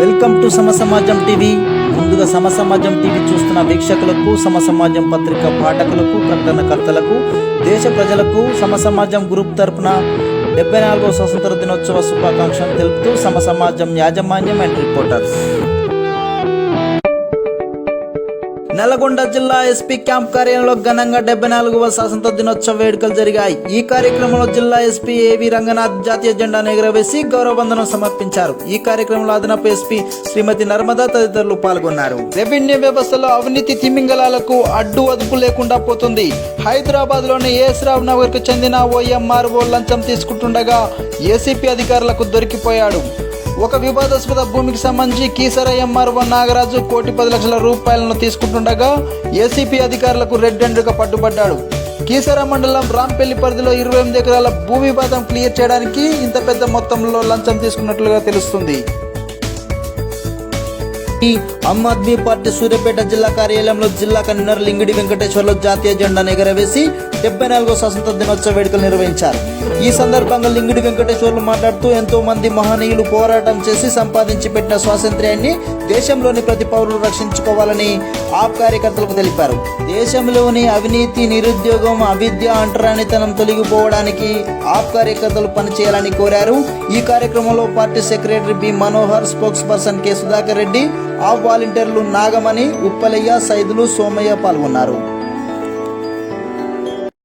Welcome to సమ సమాజం TV. ముందుగా సమ సమాజం టీవీ చూస్తున్న వీక్షకులకు సమ సమాజం పత్రిక పాఠకులకు ప్రకటనకర్తలకు దేశ ప్రజలకు సమ సమాజం గ్రూప్ తరపున డెబ్బై నాలుగవ స్వతంత్ర దినోత్సవ శుభాకాంక్షలు తెలుపుతూ సమ సమాజం యాజమాన్యం అండ్ రిపోర్టర్స్. నల్గొండ జిల్లా ఎస్పీ క్యాంప్ కార్యాలయంలో ఘనంగా డెబ్బై నాలుగవ స్వాతంత్ర దినోత్సవ వేడుకలు జరిగాయి. ఈ కార్యక్రమంలో జిల్లా ఎస్పీ ఏవి రంగనాథ్ జాతీయ జెండాను ఎగురవేసి గౌరవ బంధనం సమర్పించారు. ఈ కార్యక్రమంలో అదనపు ఎస్పీ శ్రీమతి నర్మదా తదితరులు పాల్గొన్నారు. రెవెన్యూ వ్యవస్థలో అవినీతి తిమింగలాలకు అడ్డు అదుపు లేకుండా పోతుంది. హైదరాబాద్లోని ఏఎస్ రావు నగర్కు చెందిన ఓఎంఆర్ఓ లంచం తీసుకుంటుండగా ఏసీపీ అధికారులకు దొరికిపోయాడు. ఒక వివాదాస్పద భూమికి సంబంధించి కీసర ఎంఆర్ఓ నాగరాజు కోటి పది లక్షల రూపాయలను తీసుకుంటుండగా ఏసీపీ అధికారులకు రెడ్ హ్యాండ్గా పట్టుబడ్డాడు. కీసర మండలం రాంపల్లి పరిధిలో ఇరవై ఎనిమిది ఎకరాల భూమి వివాదం క్లియర్ చేయడానికి ఇంత పెద్ద మొత్తంలో లంచం తీసుకున్నట్లుగా తెలుస్తుంది. ఆమ్ ఆద్మీ పార్టీ సూర్యాపేట జిల్లా కార్యాలయంలో జిల్లా కన్వీనర్ లింగిడి వెంకటేశ్వర్లు జాతీయ జెండాను ఎగరవేసి డెబ్బై నాలుగో స్వాతంత్ర దినోత్సవ వేడుకలు నిర్వహించారు. ఈ సందర్భంగా లింగుడి వెంకటేశ్వర్లు మాట్లాడుతూ ఎంతో మంది మహనీయులు పోరాటం చేసి సంపాదించి పెట్టిన స్వాతంత్ర్యాన్ని దేశంలోని ప్రతి పౌరులు రక్షించుకోవాలని ఆప్ కార్యకర్తలకు తెలిపారు. దేశంలోని అవినీతి నిరుద్యోగం అవిద్య అంటరానితనం తొలగిపోవడానికి ఆప్ కార్యకర్తలు పనిచేయాలని కోరారు. ఈ కార్యక్రమంలో party secretary B Manohar spokesperson K Sudhakar Reddy AAP వాలంటీర్లు నాగమణి ఉప్పలయ్య సైదులు సోమయ్య పాల్గొన్నారు.